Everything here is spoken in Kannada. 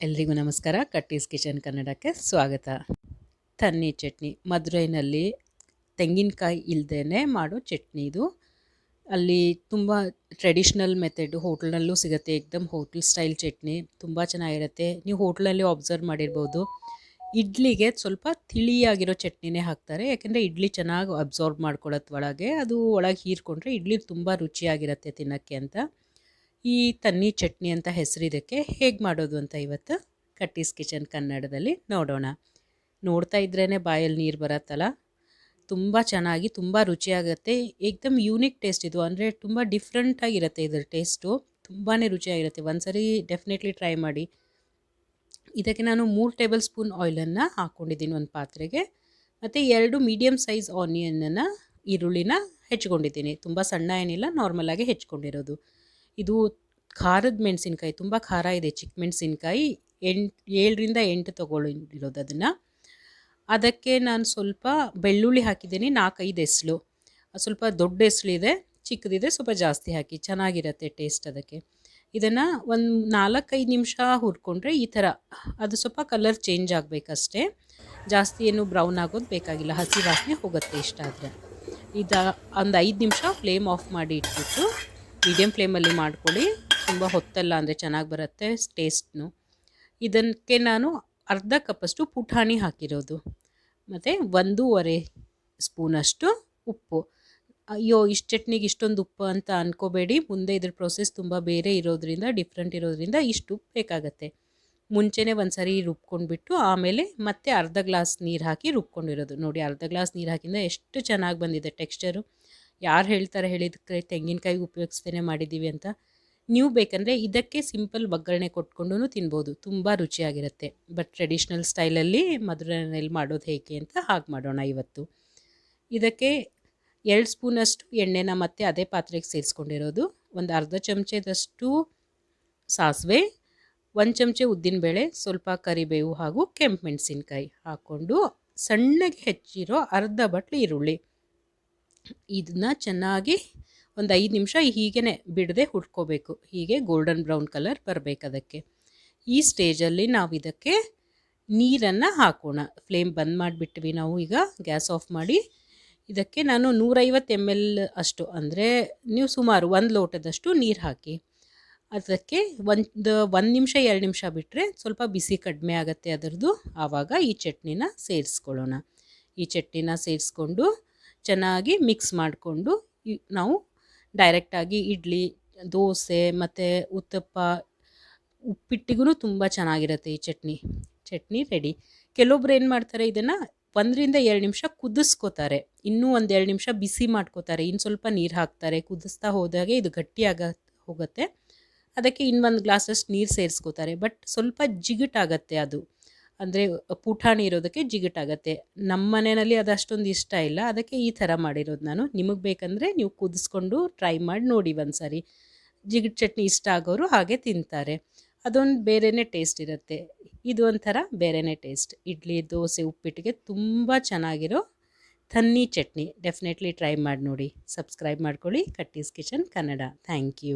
ಎಲ್ರಿಗೂ ನಮಸ್ಕಾರ. ಕಟ್ಟೀಸ್ ಕಿಚನ್ ಕನ್ನಡಕ್ಕೆ ಸ್ವಾಗತ. ತನ್ನಿ ಚಟ್ನಿ. ಮದುರೈನಲ್ಲಿ ತೆಂಗಿನಕಾಯಿ ಇಲ್ಲದೇ ಮಾಡೋ ಚಟ್ನಿ ಇದು. ಅಲ್ಲಿ ತುಂಬ ಟ್ರೆಡಿಷ್ನಲ್ ಮೆಥಡು ಹೋಟ್ಲ್ನಲ್ಲೂ ಸಿಗುತ್ತೆ. ಏಕ್ದಮ್ ಹೋಟ್ಲ್ ಸ್ಟೈಲ್ ಚಟ್ನಿ. ತುಂಬ ಚೆನ್ನಾಗಿರುತ್ತೆ. ನೀವು ಹೋಟ್ಲಲ್ಲಿ ಅಬ್ಸರ್ವ್ ಮಾಡಿರ್ಬೋದು. ಇಡ್ಲಿಗೆ ಸ್ವಲ್ಪ ತಿಳಿಯಾಗಿರೋ ಚಟ್ನಿನೇ ಹಾಕ್ತಾರೆ. ಯಾಕೆಂದರೆ ಇಡ್ಲಿ ಚೆನ್ನಾಗಿ ಅಬ್ಸಾರ್ಬ್ ಮಾಡ್ಕೊಳ್ಳೋದು ಒಳಗೆ. ಅದು ಒಳಗೆ ಹೀರ್ಕೊಂಡ್ರೆ ಇಡ್ಲಿ ತುಂಬ ರುಚಿಯಾಗಿರುತ್ತೆ ತಿನ್ನೋಕ್ಕೆ ಅಂತ. ಈ ತನ್ನಿ ಚಟ್ನಿ ಅಂತ ಹೆಸರಿದಕ್ಕೆ ಹೇಗೆ ಮಾಡೋದು ಅಂತ ಇವತ್ತು ಕಟ್ಟೀಸ್ ಕಿಚನ್ ಕನ್ನಡದಲ್ಲಿ ನೋಡೋಣ. ನೋಡ್ತಾ ಇದ್ರೇ ಬಾಯಲ್ಲಿ ನೀರು ಬರತ್ತಲ್ಲ? ತುಂಬ ಚೆನ್ನಾಗಿ, ತುಂಬ ರುಚಿಯಾಗುತ್ತೆ. ಏಕ್ದಮ್ ಯೂನಿಕ್ ಟೇಸ್ಟ್ ಇದು. ಅಂದರೆ ತುಂಬ ಡಿಫ್ರೆಂಟಾಗಿರುತ್ತೆ ಇದರ ಟೇಸ್ಟು. ತುಂಬಾ ರುಚಿಯಾಗಿರುತ್ತೆ. ಒಂದ್ಸರಿ ಡೆಫಿನೆಟ್ಲಿ ಟ್ರೈ ಮಾಡಿ. ಇದಕ್ಕೆ ನಾನು ಮೂರು ಟೇಬಲ್ ಸ್ಪೂನ್ ಆಯಿಲನ್ನು ಹಾಕ್ಕೊಂಡಿದ್ದೀನಿ ಒಂದು ಪಾತ್ರೆಗೆ. ಮತ್ತು ಎರಡು ಮೀಡಿಯಮ್ ಸೈಜ್ ಆನಿಯನನ್ನು ಈರುಳ್ಳಿನ ಹೆಚ್ಕೊಂಡಿದ್ದೀನಿ. ತುಂಬ ಸಣ್ಣ ಏನಿಲ್ಲ ನಾರ್ಮಲಾಗಿ ಹೆಚ್ಕೊಂಡಿರೋದು. ಇದು ಖಾರದ ಮೆಣಸಿನ್ಕಾಯಿ, ತುಂಬ ಖಾರ ಇದೆ ಚಿಕ್ಕ ಮೆಣಸಿನ್ಕಾಯಿ. ಎಂಟು, ಏಳರಿಂದ ಎಂಟು ತೊಗೊಂಡಿರೋದು ಅದನ್ನು. ಅದಕ್ಕೆ ನಾನು ಸ್ವಲ್ಪ ಬೆಳ್ಳುಳ್ಳಿ ಹಾಕಿದ್ದೀನಿ ನಾಲ್ಕೈದು ಎಸ್ಲು ಸ್ವಲ್ಪ ದೊಡ್ಡ ಎಸ್ಲಿದೆ ಚಿಕ್ಕದಿದೆ, ಸ್ವಲ್ಪ ಜಾಸ್ತಿ ಹಾಕಿ, ಚೆನ್ನಾಗಿರುತ್ತೆ ಟೇಸ್ಟ್ ಅದಕ್ಕೆ. ಇದನ್ನು ಒಂದು ನಾಲ್ಕೈದು ನಿಮಿಷ ಹುರ್ಕೊಂಡ್ರೆ ಈ ಥರ, ಅದು ಸ್ವಲ್ಪ ಕಲರ್ ಚೇಂಜ್ ಆಗಬೇಕಷ್ಟೇ. ಜಾಸ್ತಿ ಏನು ಬ್ರೌನ್ ಆಗೋದು ಬೇಕಾಗಿಲ್ಲ, ಹಸಿ ವಾಸನೆ ಹೋಗುತ್ತೆ ಇಷ್ಟ ಆದರೆ. ಇದು ಒಂದು ಐದು ನಿಮಿಷ ಫ್ಲೇಮ್ ಆಫ್ ಮಾಡಿ ಇಟ್ಬಿಟ್ಟು ಮೀಡಿಯಮ್ ಫ್ಲೇಮಲ್ಲಿ ಮಾಡ್ಕೊಳ್ಳಿ. ತುಂಬ ಹೊತ್ತಲ್ಲ ಅಂದರೆ ಚೆನ್ನಾಗಿ ಬರುತ್ತೆ ಟೇಸ್ಟ್ನು. ಇದಕ್ಕೆ ನಾನು ಅರ್ಧ ಕಪ್ಪಷ್ಟು ಪುಟಾಣಿ ಹಾಕಿರೋದು. ಮತ್ತು ಒಂದೂವರೆ ಸ್ಪೂನಷ್ಟು ಉಪ್ಪು. ಅಯ್ಯೋ, ಇಷ್ಟು ಚಟ್ನಿಗೆ ಇಷ್ಟೊಂದು ಉಪ್ಪು ಅಂತ ಅಂದ್ಕೋಬೇಡಿ ಮುಂದೆ ಇದ್ರ ಪ್ರೊಸೆಸ್ ತುಂಬ ಬೇರೆ ಇರೋದ್ರಿಂದ ಡಿಫ್ರೆಂಟ್ ಇರೋದ್ರಿಂದ ಇಷ್ಟು ಉಪ್ಪು ಬೇಕಾಗತ್ತೆ. ಮುಂಚೆನೇ ಒಂದು ಸರಿ ರುಬ್ಕೊಂಡ್ಬಿಟ್ಟು ಆಮೇಲೆ ಮತ್ತೆ ಅರ್ಧ ಗ್ಲಾಸ್ ನೀರು ಹಾಕಿ ರುಬ್ಕೊಂಡಿರೋದು. ನೋಡಿ, ಅರ್ಧ ಗ್ಲಾಸ್ ನೀರು ಹಾಕಿಂದ ಎಷ್ಟು ಚೆನ್ನಾಗಿ ಬಂದಿದೆ ಟೆಕ್ಸ್ಚರು ಯಾರು ಹೇಳ್ತಾರೆ ಹೇಳಿದಕ್ಕೆ ತೆಂಗಿನಕಾಯಿ ಉಪಯೋಗಿಸ್ತೇನೆ ಮಾಡಿದ್ದೀವಿ ಅಂತ. ನೀವು ಬೇಕಂದರೆ ಇದಕ್ಕೆ ಸಿಂಪಲ್ ಒಗ್ಗರಣೆ ಕೊಟ್ಕೊಂಡು ತಿನ್ಬೋದು. ತುಂಬ ರುಚಿಯಾಗಿರುತ್ತೆ. ಬಟ್ ಟ್ರೆಡಿಷ್ನಲ್ ಸ್ಟೈಲಲ್ಲಿ ಮಧುರನಲ್ಲಿ ಮಾಡೋದು ಹೇಗೆ ಅಂತ ಹಾಗೆ ಮಾಡೋಣ ಇವತ್ತು. ಇದಕ್ಕೆ ಎರಡು ಸ್ಪೂನಷ್ಟು ಎಣ್ಣೆನ ಮತ್ತೆ ಅದೇ ಪಾತ್ರೆಗೆ ಸೇರಿಸ್ಕೊಂಡಿರೋದು. ಒಂದು ಅರ್ಧ ಚಮಚದಷ್ಟು ಸಾಸಿವೆ, ಒಂದು ಚಮಚ ಉದ್ದಿನಬೇಳೆ ಸ್ವಲ್ಪ ಕರಿಬೇವು ಹಾಗೂ ಕೆಂಪು ಮೆಣಸಿನ್ಕಾಯಿ ಹಾಕ್ಕೊಂಡು ಸಣ್ಣಗೆ ಹೆಚ್ಚಿರೋ ಅರ್ಧ ಬಟ್ಲು ಈರುಳ್ಳಿ. ಇದನ್ನ ಚೆನ್ನಾಗಿ ಒಂದು ಐದು ನಿಮಿಷ ಹೀಗೇ ಬಿಡದೆ ಹುಡ್ಕೋಬೇಕು. ಹೀಗೆ ಗೋಲ್ಡನ್ ಬ್ರೌನ್ ಕಲರ್ ಬರಬೇಕು ಅದಕ್ಕೆ. ಈ ಸ್ಟೇಜಲ್ಲಿ ನಾವು ಇದಕ್ಕೆ ನೀರನ್ನು ಹಾಕೋಣ. ಫ್ಲೇಮ್ ಬಂದ್ ಮಾಡಿಬಿಟ್ವಿ ನಾವು ಈಗ, ಗ್ಯಾಸ್ ಆಫ್ ಮಾಡಿ. ಇದಕ್ಕೆ ನಾನು ನೂರೈವತ್ತು ಎಂ ಎಲ್ ಅಷ್ಟು, ಅಂದರೆ ನೀವು ಸುಮಾರು ಒಂದು ಲೋಟದಷ್ಟು ನೀರು ಹಾಕಿ. ಅದಕ್ಕೆ ಒಂದು ಒಂದು ನಿಮಿಷ, ಎರಡು ನಿಮಿಷ ಬಿಟ್ಟರೆ ಸ್ವಲ್ಪ ಬಿಸಿ ಕಡಿಮೆ ಆಗುತ್ತೆ ಅದರದ್ದು. ಆವಾಗ ಈ ಚಟ್ನಿನ ಸೇರಿಸ್ಕೊಳ್ಳೋಣ. ಈ ಚಟ್ನಿನ ಸೇರಿಸ್ಕೊಂಡು ಚೆನ್ನಾಗಿ ಮಿಕ್ಸ್ ಮಾಡಿಕೊಂಡು ನಾವು ಡೈರೆಕ್ಟಾಗಿ ಇಡ್ಲಿ, ದೋಸೆ ಮತ್ತು ಉತ್ತಪ್ಪ ಉಪ್ಪಿಟ್ಟಿಗೂ ತುಂಬ ಚೆನ್ನಾಗಿರುತ್ತೆ ಈ ಚಟ್ನಿ. ಚಟ್ನಿ ರೆಡಿ ಕೆಲವೊಬ್ರು ಏನು ಮಾಡ್ತಾರೆ ಇದನ್ನು ಒಂದರಿಂದ ಎರಡು ನಿಮಿಷ ಕುದಿಸ್ಕೋತಾರೆ. ಇನ್ನೂ ಒಂದು ಎರಡು ನಿಮಿಷ ಬಿಸಿ ಮಾಡ್ಕೋತಾರೆ. ಇನ್ನು ಸ್ವಲ್ಪ ನೀರು ಹಾಕ್ತಾರೆ. ಕುದಿಸ್ತಾ ಹೋದಾಗೆ ಇದು ಗಟ್ಟಿಯಾಗ ಹೋಗುತ್ತೆ. ಅದಕ್ಕೆ ಇನ್ನೊಂದು ಗ್ಲಾಸಷ್ಟು ನೀರು ಸೇರಿಸ್ಕೋತಾರೆ. ಬಟ್ ಸ್ವಲ್ಪ ಜಿಗುಟಾಗತ್ತೆ ಅದು. ಅಂದರೆ ಪುಟಾಣಿ ಇರೋದಕ್ಕೆ ಜಿಗಟಾಗತ್ತೆ ನಮ್ಮ ಮನೆಯಲ್ಲಿ ಅದು ಅಷ್ಟೊಂದು ಇಷ್ಟ ಇಲ್ಲ. ಅದಕ್ಕೆ ಈ ಥರ ಮಾಡಿರೋದು ನಾನು. ನಿಮಗೆ ಬೇಕಂದರೆ ನೀವು ಕುದಿಸ್ಕೊಂಡು ಟ್ರೈ ಮಾಡಿ ನೋಡಿ ಒಂದು ಸಾರಿ ಜಿಗಿಟ್ ಚಟ್ನಿ ಇಷ್ಟ ಆಗೋರು ಹಾಗೆ ತಿಂತಾರೆ. ಅದೊಂದು ಬೇರೆಯೇ ಟೇಸ್ಟ್ ಇರುತ್ತೆ. ಇದು ಒಂಥರ ಬೇರೆಯೇ ಟೇಸ್ಟ್ ಇಡ್ಲಿ, ದೋಸೆ, ಉಪ್ಪಿಟ್ಟಿಗೆ ತುಂಬ ಚೆನ್ನಾಗಿರೋ ತನ್ನಿ ಚಟ್ನಿ. ಡೆಫಿನೆಟ್ಲಿ ಟ್ರೈ ಮಾಡಿ ನೋಡಿ. ಸಬ್ಸ್ಕ್ರೈಬ್ ಮಾಡ್ಕೊಳ್ಳಿ. Kattis kitchen Kannada thank you